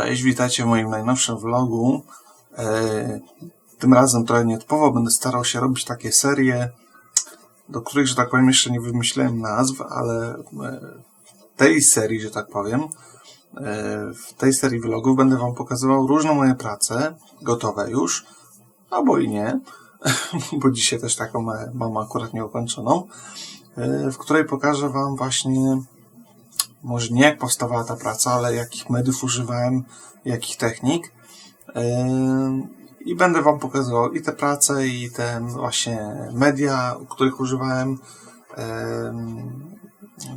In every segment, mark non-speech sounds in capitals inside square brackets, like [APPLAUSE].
Cześć, witajcie w moim najnowszym vlogu. E, tym razem trochę nietypowo będę starał się robić takie serie, do których, że tak powiem, jeszcze nie wymyśliłem nazw, ale e, w tej serii, że tak powiem, e, w tej serii vlogów będę Wam pokazywał różne moje prace, gotowe już, albo i nie, [LAUGHS] bo dzisiaj też taką mam akurat nieukończoną, w której pokażę Wam właśnie może nie jak powstawała ta praca, ale jakich mediów używałem, jakich technik. I będę Wam pokazywał i te prace, i te właśnie media, których używałem.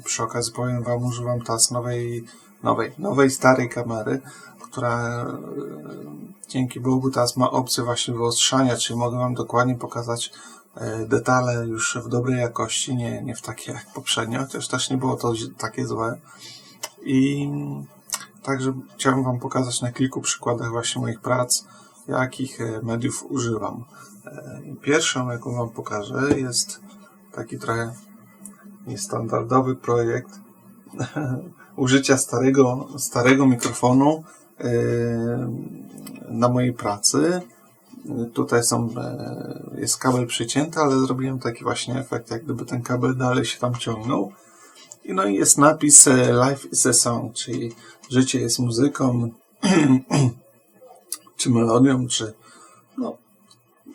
Przy okazji powiem Wam, używam teraz nowej, nowej, nowej starej kamery, która dzięki Bogu teraz ma opcję właśnie wyostrzania, czyli mogę Wam dokładnie pokazać detale już w dobrej jakości, nie, nie w takiej jak poprzednio, chociaż też nie było to takie złe. I także chciałbym Wam pokazać na kilku przykładach właśnie moich prac, jakich e, mediów używam. E, pierwszą, jaką Wam pokażę, jest taki trochę niestandardowy projekt [LAUGHS] użycia starego, starego mikrofonu e, na mojej pracy. Tutaj są, jest kabel przycięty, ale zrobiłem taki właśnie efekt, jak gdyby ten kabel dalej się tam ciągnął. No i jest napis Life is a song, czyli życie jest muzyką, [CLEARS THROAT] czy melodią, czy no,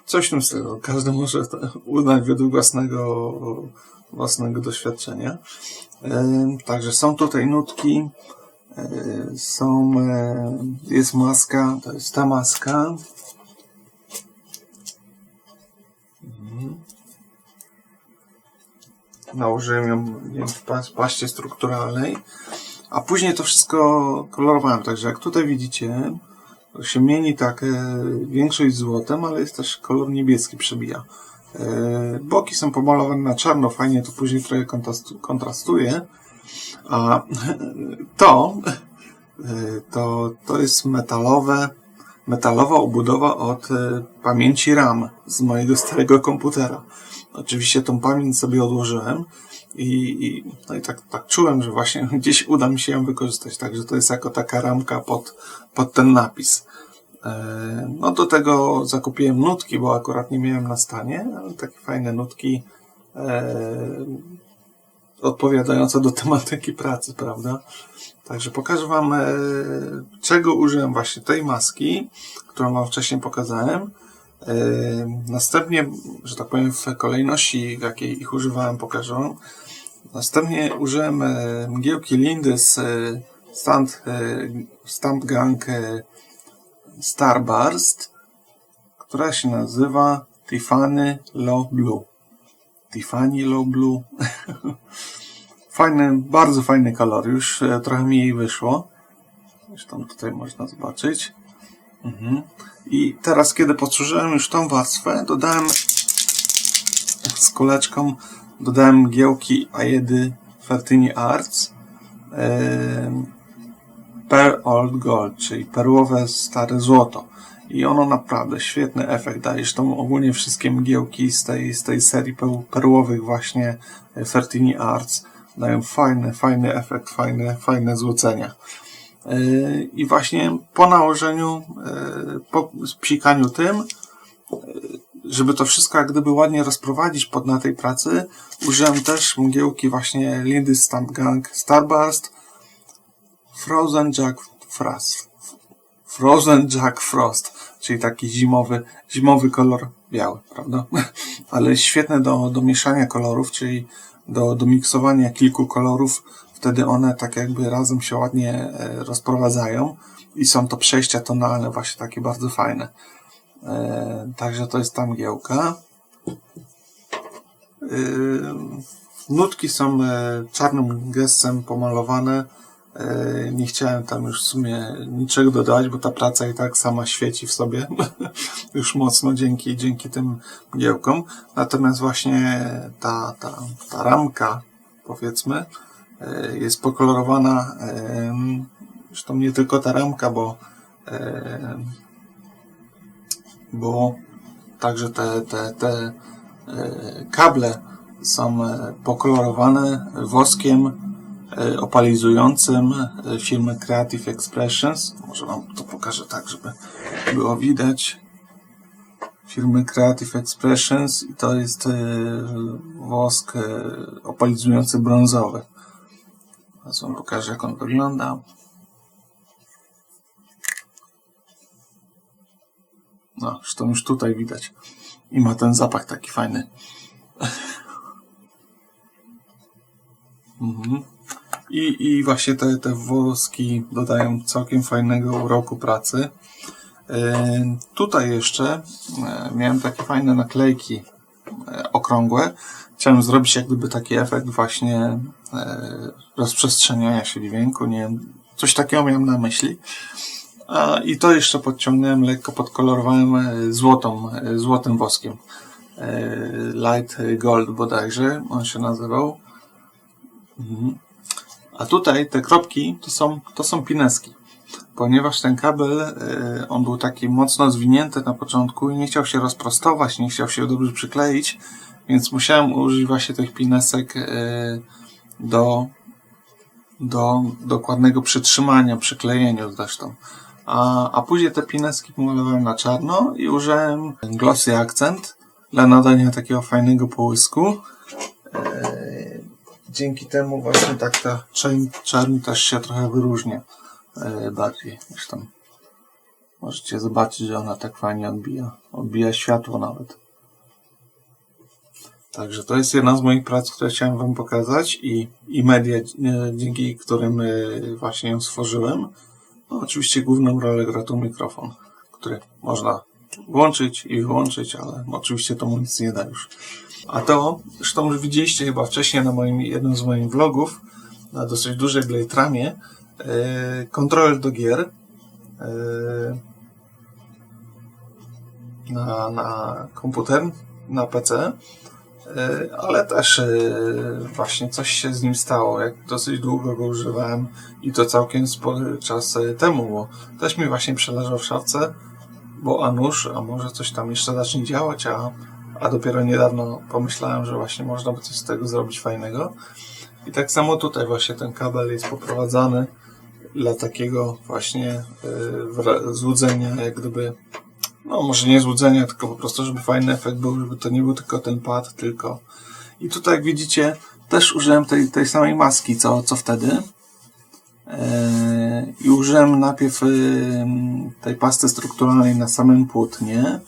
coś w tym stylu. Każdy może uznać według własnego, własnego doświadczenia. Także są tutaj nutki, są, jest maska, to jest ta maska. Nałożyłem ją w paście strukturalnej, a później to wszystko kolorowałem, także jak tutaj widzicie, to się mieni tak e, większość złotem, ale jest też kolor niebieski przebija. E, boki są pomalowane na czarno, fajnie to później trochę kontrastuje, a [LAUGHS] to, e, to, to jest metalowe, metalowa obudowa od pamięci RAM z mojego starego komputera. Oczywiście tą pamięć sobie odłożyłem i, i, no i tak, tak czułem, że właśnie [LAUGHS] gdzieś uda mi się ją wykorzystać. Także to jest jako taka ramka pod, pod ten napis. E, no do tego zakupiłem nutki, bo akurat nie miałem na stanie, ale takie fajne nutki e, odpowiadające do [LAUGHS] tematyki pracy, prawda? Także pokażę Wam, e, czego użyłem właśnie tej maski, którą Wam wcześniej pokazałem. Następnie, że tak powiem, w kolejności, jakiej ich używałem, pokażę. Następnie użyłem mgiełki Lindy z Stamp, Stamp Gang Starburst, która się nazywa Tiffany Low Blue. Tiffany Low Blue. [LAUGHS] fajny, bardzo fajny kolor. Już e, trochę mi jej wyszło. Zresztą tutaj można zobaczyć. Mhm. I teraz, kiedy posłużyłem już tą warstwę, dodałem z kuleczką, dodałem mgiełki Aedy Fertini Arts Per Old Gold, czyli perłowe stare złoto. I ono naprawdę świetny efekt daje. Zresztą ogólnie wszystkie mgiełki z tej, z tej serii perłowych właśnie Fertini Arts dają fajny, fajny efekt, fajne, fajne złocenia. I właśnie po nałożeniu, e, po psikaniu tym, e, żeby to wszystko jak gdyby ładnie rozprowadzić pod na tej pracy, użyłem też mgiełki właśnie Lindy Stamp Gang Starburst Frozen Jack Frost. Frozen Jack Frost, czyli taki zimowy, zimowy kolor biały, prawda? [LAUGHS] Ale świetne do, do mieszania kolorów, czyli do, do miksowania kilku kolorów Wtedy one tak jakby razem się ładnie e, rozprowadzają i są to przejścia tonalne, właśnie takie bardzo fajne. E, także to jest ta mgiełka. E, nutki są czarnym gestem pomalowane. Nie chciałem tam już w sumie niczego dodać, bo ta praca i tak sama świeci w sobie [LAUGHS] już mocno dzięki, dzięki tym mgiełkom. Natomiast właśnie ta, ta, ta ramka, powiedzmy, jest pokolorowana, zresztą nie tylko ta ramka, bo bo także te, te, te e, kable są e, pokolorowane woskiem e, opalizującym e, firmy Creative Expressions. Może Wam to pokażę tak, żeby było widać. Firmy Creative Expressions i to jest e, wosk e, opalizujący brązowy. Teraz Wam pokażę jak on wygląda. No, zresztą już tutaj widać. I ma ten zapach taki fajny. Mhm. I, I właśnie te, te woski dodają całkiem fajnego uroku pracy. E, tutaj jeszcze e, miałem takie fajne naklejki okrągłe. Chciałem zrobić jak gdyby taki efekt właśnie e, rozprzestrzeniania się dźwięku. Nie wiem, coś takiego miałem na myśli. I to jeszcze podciągnąłem, lekko podkolorowałem e, złotą, e, złotym woskiem. E, Light Gold bodajże on się nazywał. Mhm. A tutaj te kropki to są, to są pineski. Ponieważ ten kabel, e, on był taki mocno zwinięty na początku i nie chciał się rozprostować, nie chciał się dobrze przykleić, więc musiałem użyć właśnie tych pinesek e, do, do dokładnego przytrzymania, przyklejenia zresztą. A, a później te pineski pomalowałem na czarno i użyłem glossy akcent dla nadania takiego fajnego połysku. E, dzięki temu właśnie tak ta czerń też się trochę wyróżnia bardziej niż tam. Możecie zobaczyć, że ona tak fajnie odbija. Odbija światło nawet. Także to jest jedna z moich prac, które chciałem Wam pokazać i, i media, e, dzięki którym e, właśnie ją stworzyłem. No, oczywiście główną rolę gra tu mikrofon, który można włączyć i wyłączyć, ale oczywiście to mu nic nie da już. A to, zresztą już widzieliście chyba wcześniej na moim, jednym z moich vlogów, na dosyć dużej Blade Ramie, e, kontroler do gier. E, na, na komputer, na PC, e, ale też e, właśnie coś się z nim stało, jak dosyć długo go używałem i to całkiem spory czas e, temu, bo też mi właśnie przeleżał w szafce, bo a nuż, a może coś tam jeszcze zacznie działać, a, a dopiero niedawno pomyślałem, że właśnie można by coś z tego zrobić fajnego. I tak samo tutaj właśnie ten kabel jest poprowadzany dla takiego właśnie wra- złudzenia, jak gdyby, no może nie złudzenia, tylko po prostu, żeby fajny efekt był, żeby to nie był tylko ten pad, tylko. I tutaj jak widzicie, też użyłem tej, tej samej maski, co, co wtedy. Eee, I użyłem najpierw ym, tej pasty strukturalnej na samym płótnie,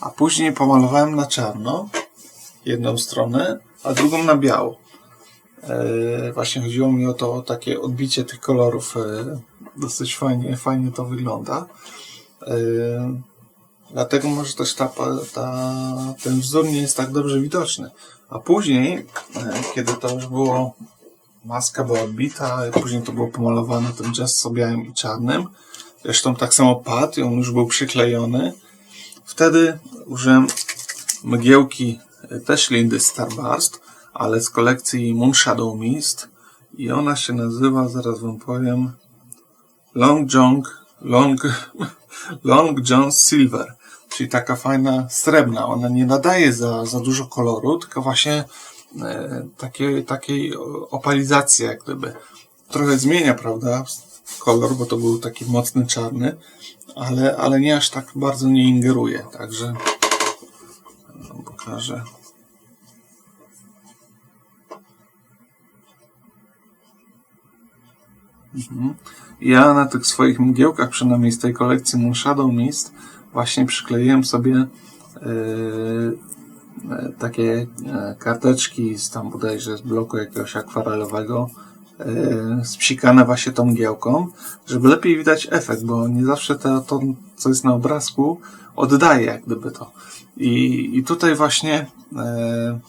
a później pomalowałem na czarno jedną stronę, a drugą na biało. Eee, właśnie chodziło mi o to takie odbicie tych kolorów. Eee, dosyć fajnie, fajnie to wygląda. Eee, dlatego może też ta, ta, ten wzór nie jest tak dobrze widoczny. A później, e, kiedy to już było maska była odbita, a później to było pomalowane tym gesso białym i czarnym. Zresztą tak samo pad i on już był przyklejony. Wtedy użyłem mgiełki e, też Lindy Starburst, ale z kolekcji Moon Shadow Mist i ona się nazywa, zaraz wam powiem, Long John, Long, [LAUGHS] Long John Silver, czyli taka fajna srebrna. Ona nie nadaje za, za dużo koloru, tylko właśnie e, takiej, takiej opalizacji jak gdyby. Trochę zmienia, prawda, kolor, bo to był taki mocny czarny, ale, ale nie aż tak bardzo nie ingeruje, także wam pokażę. Mhm. Ja na tych swoich mgiełkach, przynajmniej z tej kolekcji Moon Shadow Mist, właśnie przykleiłem sobie yy, e, takie e, karteczki z tam bodajże z bloku jakiegoś akwarelowego e, spsikane właśnie tą mgiełką, żeby lepiej widać efekt, bo nie zawsze to, to co jest na obrazku oddaje jak gdyby to. I, i tutaj właśnie e,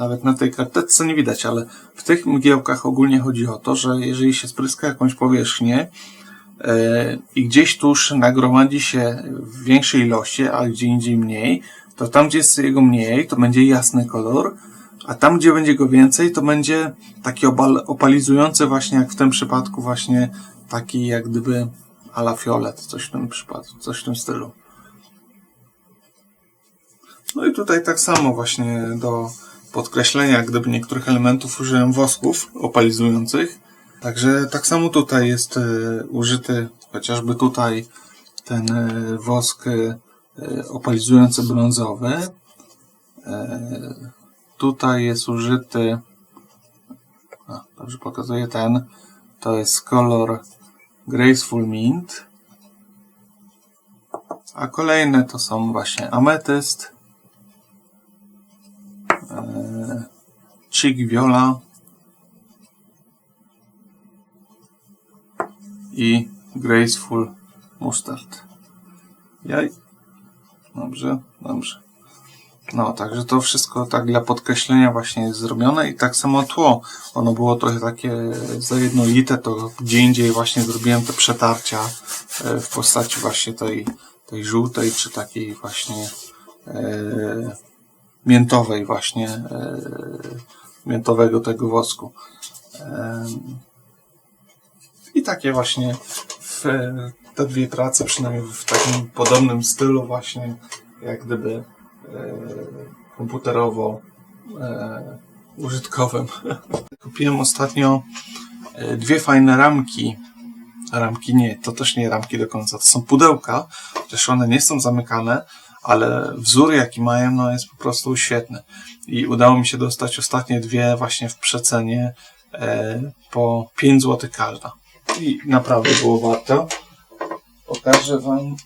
nawet na tej karteczce nie widać, ale w tych mgiełkach ogólnie chodzi o to, że jeżeli się spryska jakąś powierzchnię e, i gdzieś tuż nagromadzi się w większej ilości, a gdzie indziej mniej, to tam, gdzie jest jego mniej, to będzie jasny kolor, a tam, gdzie będzie go więcej, to będzie taki opalizujący właśnie, jak w tym przypadku właśnie taki jak gdyby ala fiolet, coś w tym przypadku, coś w tym stylu. No i tutaj tak samo właśnie do podkreślenia, gdyby niektórych elementów użyłem wosków opalizujących. Także tak samo tutaj jest e, użyty chociażby tutaj ten e, wosk e, opalizujący brązowy. Tutaj jest użyty a, dobrze pokazuję ten to jest kolor Graceful Mint a kolejne to są właśnie ametyst e, Chic Viola i Graceful Mustard. Jaj. Dobrze, dobrze. No, także to wszystko tak dla podkreślenia właśnie jest zrobione i tak samo tło. Ono było trochę takie zajednolite, to gdzie indziej właśnie zrobiłem te przetarcia e, w postaci właśnie tej, tej żółtej, czy takiej właśnie e, miętowej właśnie, e, miętowego tego wosku. E, I takie właśnie te dwie prace, przynajmniej w takim podobnym stylu właśnie, jak gdyby e, komputerowo użytkowym. [LAUGHS] Kupiłem ostatnio dwie fajne ramki. Ramki nie, to też nie ramki do końca, to są pudełka, chociaż one nie są zamykane, ale wzór jaki mają, no jest po prostu świetny. I udało mi się dostać ostatnie dwie właśnie w przecenie e, po 5 zł każda. I naprawdę było warto. Pokażę Wam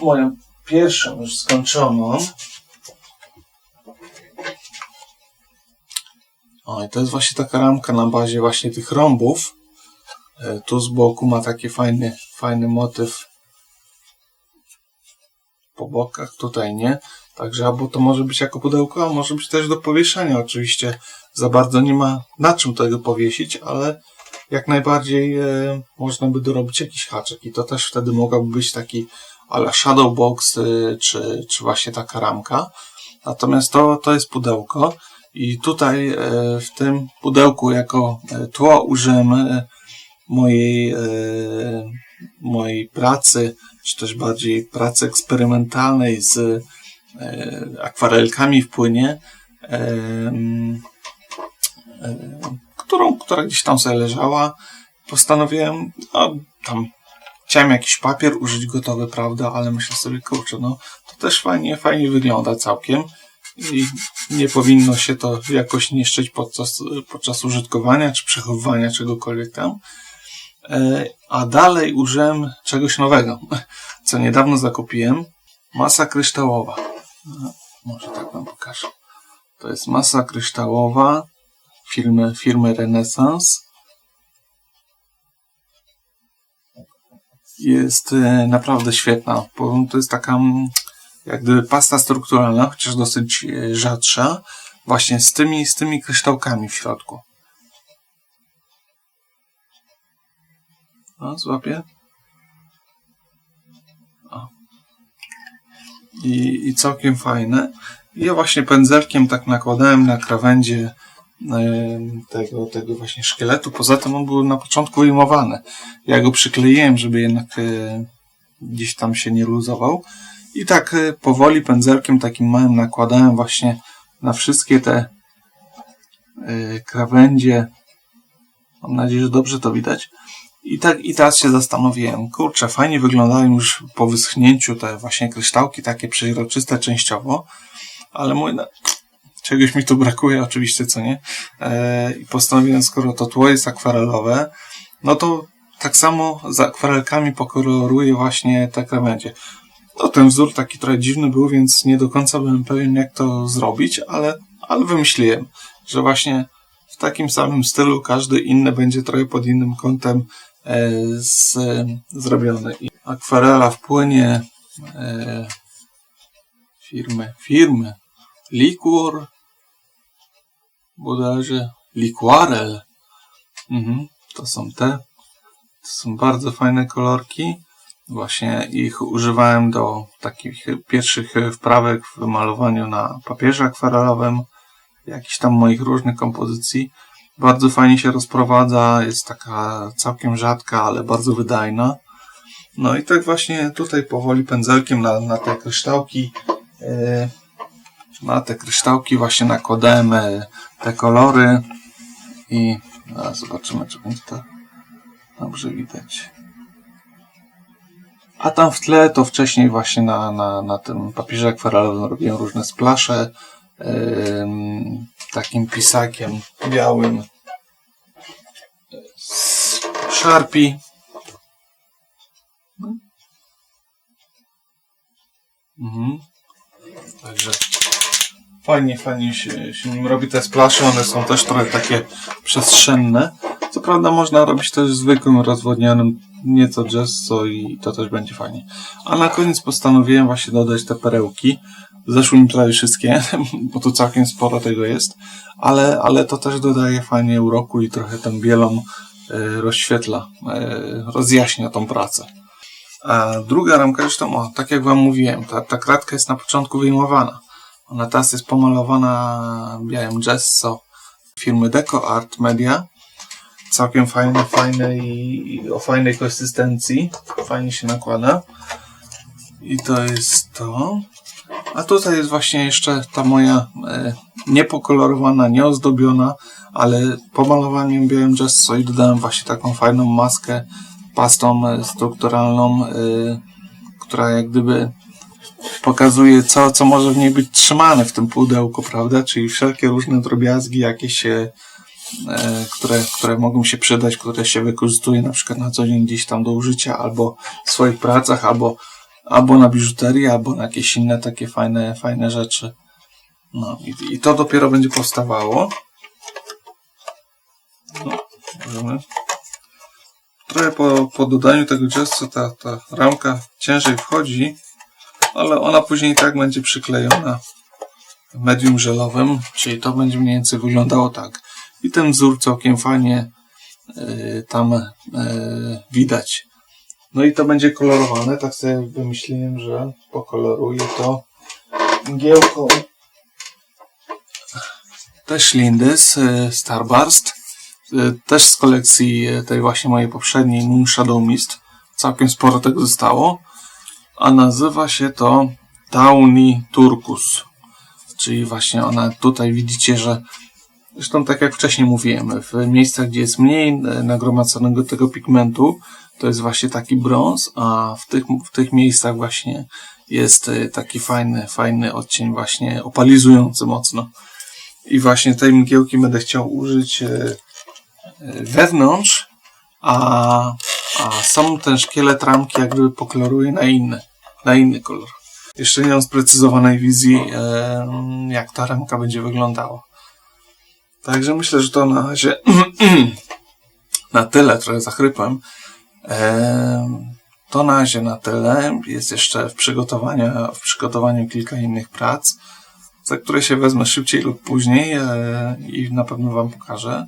moją pierwszą już skończoną. O, i to jest właśnie taka ramka na bazie właśnie tych rąbów. E, Tu z boku ma taki fajny, fajny motyw po bokach, tutaj nie. Także albo to może być jako pudełko, a może być też do powieszenia. Oczywiście za bardzo nie ma na czym tego powiesić, ale jak najbardziej e, można by dorobić jakiś haczyk i to też wtedy mogłaby być taki ala shadow box, e, czy, czy właśnie taka ramka. Natomiast to, to jest pudełko i tutaj e, w tym pudełku jako e, tło użyłem e, mojej, e, mojej pracy, czy też bardziej pracy eksperymentalnej z e, akwarelkami w płynie, e, którą, która gdzieś tam sobie leżała. Postanowiłem, no, tam chciałem jakiś papier użyć gotowy, prawda, ale myślę sobie, kurczę, no to też fajnie, fajnie wygląda całkiem i nie powinno się to jakoś niszczyć podczas, podczas użytkowania czy przechowywania czegokolwiek tam. E, A dalej użyłem czegoś nowego, [LAUGHS] co niedawno zakupiłem. Masa kryształowa. No, Może tak wam pokażę. To jest masa kryształowa firmy, firmy Renaissance. Jest e, naprawdę świetna. To jest taka mm, jak gdyby pasta strukturalna, chociaż dosyć e, rzadsza, właśnie z tymi, z tymi kryształkami w środku. O, złapię. O. I, I całkiem fajne. Ja właśnie pędzelkiem tak nakładałem na krawędzie tego, tego właśnie szkieletu. Poza tym on był na początku wyjmowany. Ja go przykleiłem, żeby jednak e, gdzieś tam się nie luzował. I tak e, powoli pędzelkiem takim małym nakładałem właśnie na wszystkie te e, krawędzie. Mam nadzieję, że dobrze to widać. I tak i teraz się zastanowiłem, kurczę, fajnie wyglądają już po wyschnięciu te właśnie kryształki, takie przeźroczyste częściowo, ale mówię, no, czegoś mi tu brakuje oczywiście, co nie? E, I postanowiłem, skoro to tło jest akwarelowe, no to tak samo z akwarelkami pokoloruję właśnie te krawędzie. No ten wzór taki trochę dziwny był, więc nie do końca byłem pewien jak to zrobić, ale, ale wymyśliłem, że właśnie w takim samym stylu każdy inny będzie trochę pod innym kątem z, zrobiony. I akwarela w płynie e, firmy, firmy Liquor bodajże Liquarel mhm, to są te to są bardzo fajne kolorki właśnie ich używałem do takich pierwszych wprawek w malowaniu na papierze akwarelowym jakichś tam moich różnych kompozycji. Bardzo fajnie się rozprowadza, jest taka całkiem rzadka, ale bardzo wydajna. No i tak właśnie tutaj powoli pędzelkiem na, na te kryształki e, na te kryształki właśnie nakładałem te kolory i zaraz zobaczymy, czy będzie to dobrze widać. A tam w tle to wcześniej właśnie na, na, na tym papierze akwarelowym robiłem różne splasze takim pisakiem białym z Sharpie. Mhm. Także fajnie, fajnie się, się nim robi te splasze. One są też trochę takie przestrzenne. Co prawda można robić też zwykłym rozwodnionym nieco gesso i to też będzie fajnie. A na koniec postanowiłem właśnie dodać te perełki. Zeszły mi prawie wszystkie, [LAUGHS] bo tu całkiem sporo tego jest, ale, ale to też dodaje fajnie uroku i trochę ten bielon e, rozświetla, e, rozjaśnia tą pracę. A druga ramka, zresztą, o, tak jak Wam mówiłem, ta, ta kratka jest na początku wyjmowana. Ona teraz jest pomalowana białym gesso firmy Deco Art Media. Całkiem fajne, fajne i, i o fajnej konsystencji. Fajnie się nakłada. I to jest to. A tutaj jest właśnie jeszcze ta moja e, niepokolorowana, nieozdobiona, ale pomalowaniem białym gesso i dodałem właśnie taką fajną maskę pastą e, strukturalną, e, która jak gdyby pokazuje, co, co może w niej być trzymane w tym pudełku, prawda? Czyli wszelkie różne drobiazgi, jakieś e, które, które mogą się przydać, które się wykorzystuje na przykład na co dzień gdzieś tam do użycia, albo w swoich pracach, albo, albo na biżuterię, albo na jakieś inne takie fajne, fajne rzeczy. No i, i to dopiero będzie powstawało. No, możemy. Trochę po, po dodaniu tego gesso ta, ta ramka ciężej wchodzi, ale ona później i tak będzie przyklejona medium żelowym, czyli to będzie mniej więcej wyglądało tak. I ten wzór całkiem fajnie y, tam y, widać. No i to będzie kolorowane, tak sobie wymyśliłem, że pokoloruję to mgiełką. Też Lindys y, Starburst. Y, też z kolekcji y, tej właśnie mojej poprzedniej Moon Shadow Mist. Całkiem sporo tego zostało. A nazywa się to Tawny Turkus. Czyli właśnie ona tutaj widzicie, że zresztą tak jak wcześniej mówiłem, w miejscach, gdzie jest mniej nagromadzonego tego pigmentu, to jest właśnie taki brąz, a w tych, w tych miejscach właśnie jest taki fajny, fajny odcień właśnie opalizujący mocno. I właśnie tej mgiełki będę chciał użyć wewnątrz, a, a sam ten szkielet ramki jakby pokoloruje na inny, na inny kolor. Jeszcze nie mam sprecyzowanej wizji, jak ta ramka będzie wyglądała. Także myślę, że to na razie [CLEARS THROAT] na tyle, trochę zachrypłem. To na razie na tyle. Jest jeszcze w przygotowaniu, w przygotowaniu kilka innych prac, za które się wezmę szybciej lub później e, i na pewno Wam pokażę.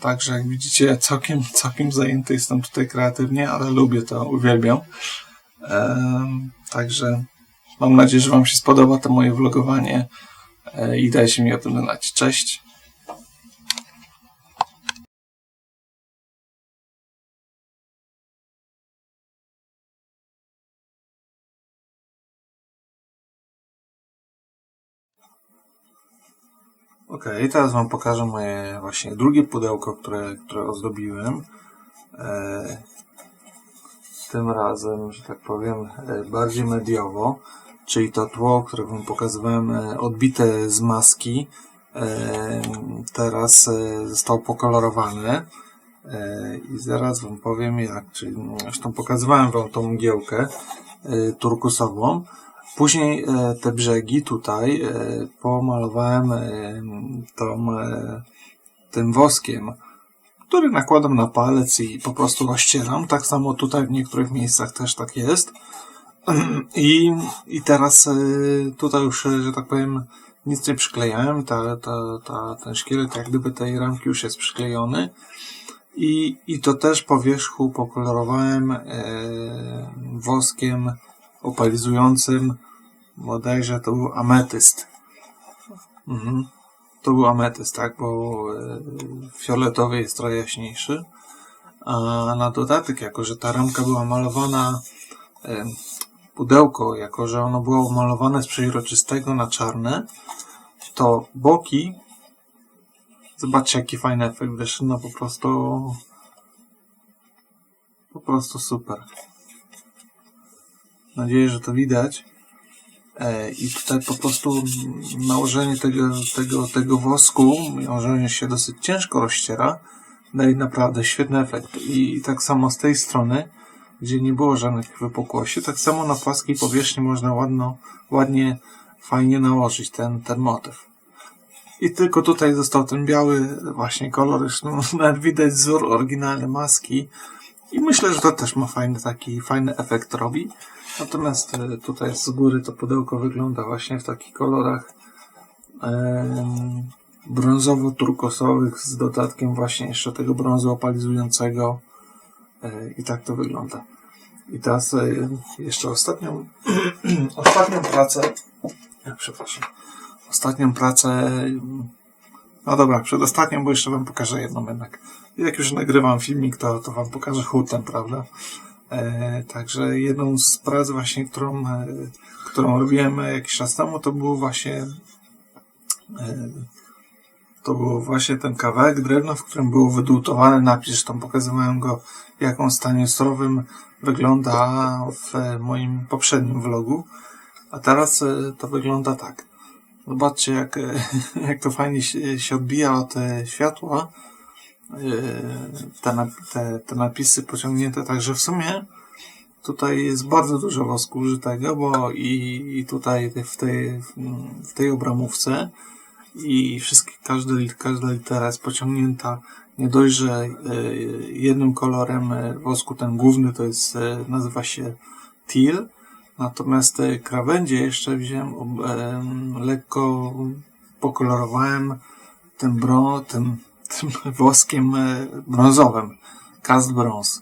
Także jak widzicie, całkiem, całkiem zajęty jestem tutaj kreatywnie, ale lubię to, uwielbiam. Także mam nadzieję, że Wam się spodoba to moje vlogowanie e, i dajcie mi o tym znać. Cześć! Ok, teraz Wam pokażę moje właśnie drugie pudełko, które, które ozdobiłem. E, tym razem, że tak powiem, e, bardziej mediowo, czyli to tło, które Wam pokazywałem, e, odbite z maski, e, teraz e, zostało pokolorowane. E, I zaraz Wam powiem jak, czyli zresztą pokazywałem Wam tą mgiełkę turkusową. Później e, te brzegi tutaj e, pomalowałem e, tą, tym woskiem, który nakładam na palec i po prostu rozcieram. Tak samo tutaj w niektórych miejscach też tak jest. [CLEARS THROAT] I, i teraz tutaj już, że tak powiem, nic nie przyklejałem. Ta, ta, ta, ten szkielet jak gdyby tej ramki już jest przyklejony. I, i to też po wierzchu pokolorowałem woskiem opalizującym bodajże to był ametyst. Mhm. To był ametyst, tak, bo e, fioletowy jest trochę jaśniejszy. A na dodatek, jako że ta ramka była malowana, e, pudełko, jako że ono było malowane z przeźroczystego na czarne, to boki, zobaczcie jaki fajny efekt wyszedł, no po prostu, po prostu super. Mam nadzieję, że to widać. E, I tutaj po prostu nałożenie tego, tego, tego wosku, on się dosyć ciężko rozciera, daje naprawdę świetny efekt. I tak samo z tej strony, gdzie nie było żadnych wypukłości, tak samo na płaskiej powierzchni można ładno, ładnie, fajnie nałożyć ten, ten motyw. I tylko tutaj został ten biały właśnie kolor, już no, [LAUGHS] nawet widać wzór oryginalny maski. I myślę, że to też ma fajny taki, fajny efekt robi. Natomiast e, tutaj z góry to pudełko wygląda właśnie w takich kolorach em, brązowo-turkosowych z dodatkiem właśnie jeszcze tego brązu opalizującego E, i tak to wygląda. I teraz e, jeszcze ostatnią [CLEARS THROAT] ostatnią pracę e, przepraszam ostatnią pracę no dobra, przedostatnią, bo jeszcze wam pokażę jedną jednak. Jak już nagrywam filmik, to, to wam pokażę hutem, prawda? E, także jedną z prac właśnie, którą, e, którą robiłem jakiś czas temu, to było właśnie e, to był właśnie ten kawałek drewna, w którym był wydłutowany napis. Zresztą pokazywałem go, w jakim stanie surowym wygląda w moim poprzednim vlogu. A teraz to wygląda tak. Zobaczcie, jak, [LAUGHS] jak to fajnie się, odbija od światła. Te, nap- te, te napisy pociągnięte, także w sumie tutaj jest bardzo dużo wosku użytego, bo i, i tutaj w tej, w tej obramówce i wszystkie, każdy, każda litera jest pociągnięta nie dość, że e, jednym kolorem e, wosku, ten główny to jest, nazywa się teal, natomiast te krawędzie jeszcze wziąłem, lekko pokolorowałem tym, bro, tym, [LAUGHS] tym woskiem brązowym, cast bronze.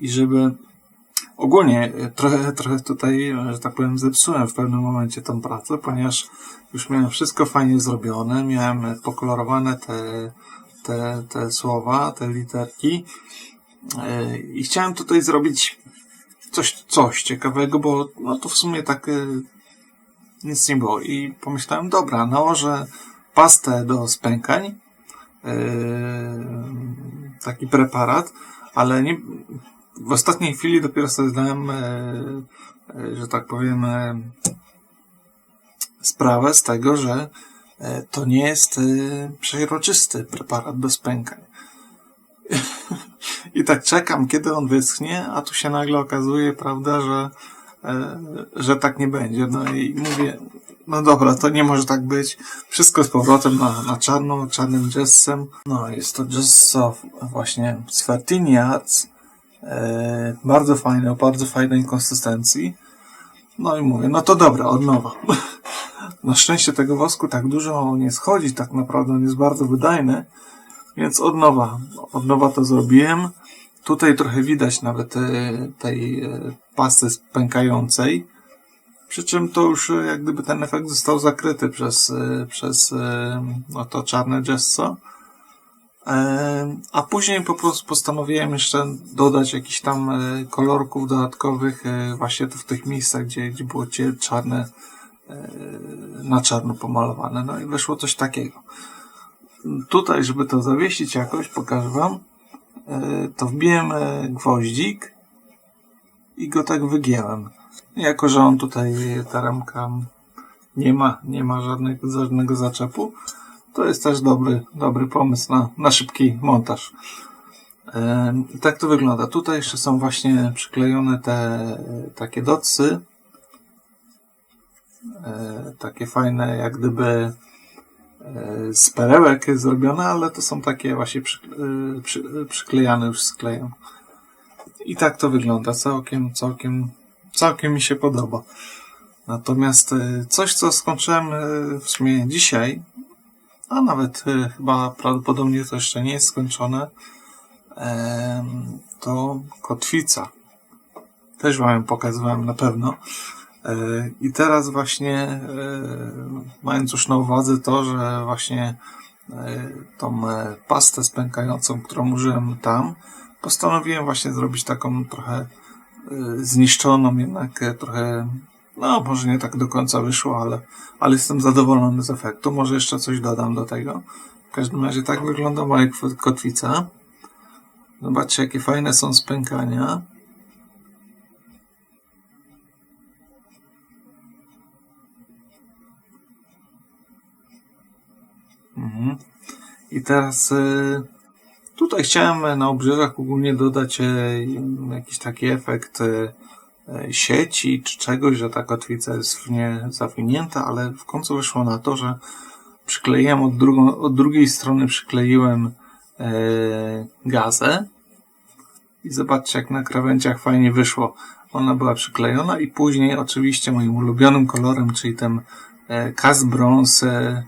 I żeby ogólnie trochę, trochę tutaj, że tak powiem, zepsułem w pewnym momencie tą pracę, ponieważ już miałem wszystko fajnie zrobione, miałem pokolorowane te, te, te słowa, te literki. E, i chciałem tutaj zrobić coś, coś ciekawego, bo no to w sumie tak e, nic nie było. I pomyślałem, dobra, nałożę pastę do spękań, e, taki preparat, ale nie, w ostatniej chwili dopiero sobie zdałem, że tak powiem, sprawę z tego, że e, to nie jest e, przeźroczysty preparat bez pękań. [LAUGHS] I tak czekam, kiedy on wyschnie, a tu się nagle okazuje, prawda, że, e, że tak nie będzie. No i mówię, no dobra, to nie może tak być. Wszystko z powrotem na, na czarno, czarnym jazzem. No, jest to gesso właśnie z. E, bardzo fajne, o bardzo fajnej konsystencji. No i mówię, no to dobra, od nowa. [LAUGHS] Na szczęście tego wosku tak dużo nie schodzi, tak naprawdę on jest bardzo wydajny, więc od nowa, od nowa to zrobiłem. Tutaj trochę widać nawet e, tej e, pasty pękającej, przy czym to już e, jak gdyby ten efekt został zakryty przez, przez no to czarne gesso. A później po prostu postanowiłem jeszcze dodać jakichś tam kolorków dodatkowych właśnie w tych miejscach, gdzie, gdzie było czarne na czarno pomalowane. No i wyszło coś takiego. Tutaj, żeby to zawiesić jakoś, pokażę Wam, e, to wbiłem e, gwoździk i go tak wygięłem. Jako, że on tutaj, ta ramka nie ma, nie ma żadnego, żadnego zaczepu, to jest też dobry, dobry pomysł na, na szybki montaż. I tak to wygląda. Tutaj jeszcze są właśnie przyklejone te takie docy E, takie fajne, jak gdyby e, z perełek zrobione, ale to są takie właśnie e, przy, przyklejane już z klejem. I tak to wygląda. Całkiem, całkiem, całkiem mi się podoba. Natomiast coś, co skończyłem w sumie dzisiaj, a nawet chyba prawdopodobnie to jeszcze nie jest skończone, to kotwica. Też wam pokazywałem na pewno. E, I teraz właśnie, e, mając już na uwadze to, że właśnie e, tą pastę spękającą, którą użyłem tam, postanowiłem właśnie zrobić taką trochę y, zniszczoną, jednak e, trochę, no może nie tak do końca wyszło, ale, ale jestem zadowolony z efektu. Może jeszcze coś dodam do tego. W każdym razie tak wygląda moja kotwica. Zobaczcie, jakie fajne są spękania. Mhm. I teraz y, tutaj chciałem na obrzeżach ogólnie dodać y, jakiś taki efekt y, y, sieci czy czegoś, że ta kotwica jest nie zawinięta, ale w końcu wyszło na to, że przykleiłem od, drugą, od drugiej strony przykleiłem gazę i zobaczcie jak na krawędziach fajnie wyszło. Ona była przyklejona i później oczywiście moim ulubionym kolorem, czyli ten e, cast bronze e,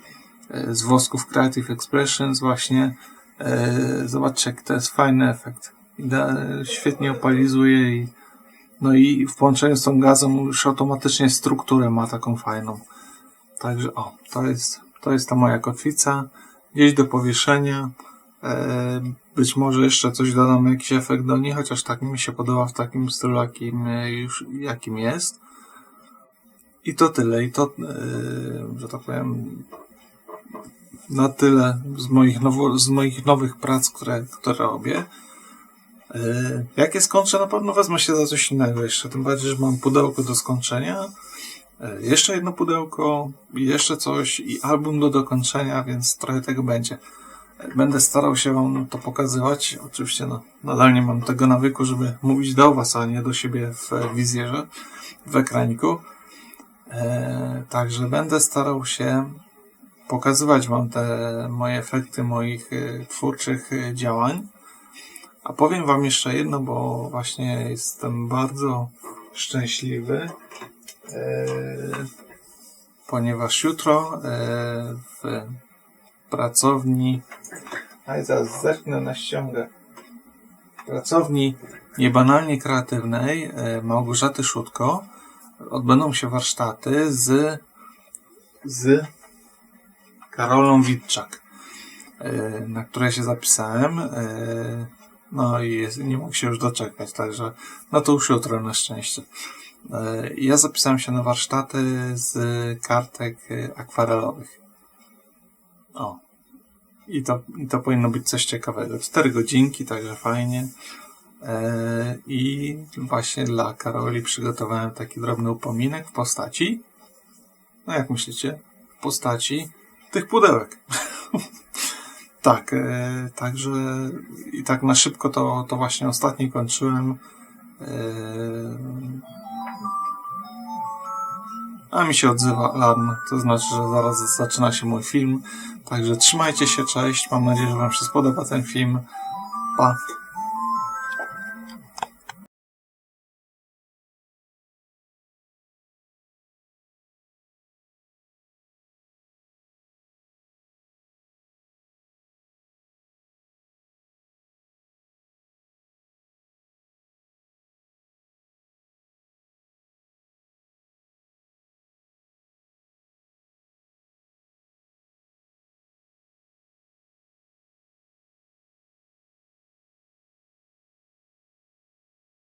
e, z wosków Creative Expressions właśnie. E, zobaczcie to jest fajny efekt. Ide- świetnie opalizuje i no i w połączeniu z tą gazą już automatycznie strukturę ma taką fajną. Także o, to jest, to jest ta moja kotwica. Gdzieś do powieszenia. E, być może jeszcze coś dodam, jakiś efekt do niej, chociaż tak mi się podoba w takim stylu, jakim e, już, jakim jest. I to tyle. I to, że tak powiem, na tyle z moich, nowo, z moich nowych prac, które, które robię. E, Jak je skończę, na pewno wezmę się za coś innego jeszcze. Tym bardziej, że mam pudełko do skończenia. E, Jeszcze jedno pudełko, jeszcze coś i album do dokończenia, więc trochę tego będzie. E, Będę starał się Wam to pokazywać. Oczywiście no, nadal nie mam tego nawyku, żeby mówić do Was, a nie do siebie w wizjerze, w ekraniku. Także będę starał się pokazywać Wam te moje efekty moich e, twórczych e, działań. A powiem Wam jeszcze jedno, bo właśnie jestem bardzo szczęśliwy, e, ponieważ jutro w pracowni, a i zaraz zerknę na ściągę, pracowni niebanalnie kreatywnej Małgorzaty Szutko odbędą się warsztaty z, z Karolą Witczak, e, na które się zapisałem. e, No i jest, nie mógł się już doczekać, także no to już jutro na szczęście. E, Ja zapisałem się na warsztaty z kartek akwarelowych. O. I to, I to powinno być coś ciekawego. Cztery godzinki, także fajnie. I właśnie dla Karoli przygotowałem taki drobny upominek w postaci. No jak myślicie? W postaci tych pudełek. [LAUGHS] tak, e, także i tak na szybko to, to właśnie ostatni kończyłem. E, a mi się odzywa alarm, to znaczy, że zaraz zaczyna się mój film. Także trzymajcie się, cześć. Mam nadzieję, że Wam się spodoba ten film. Pa.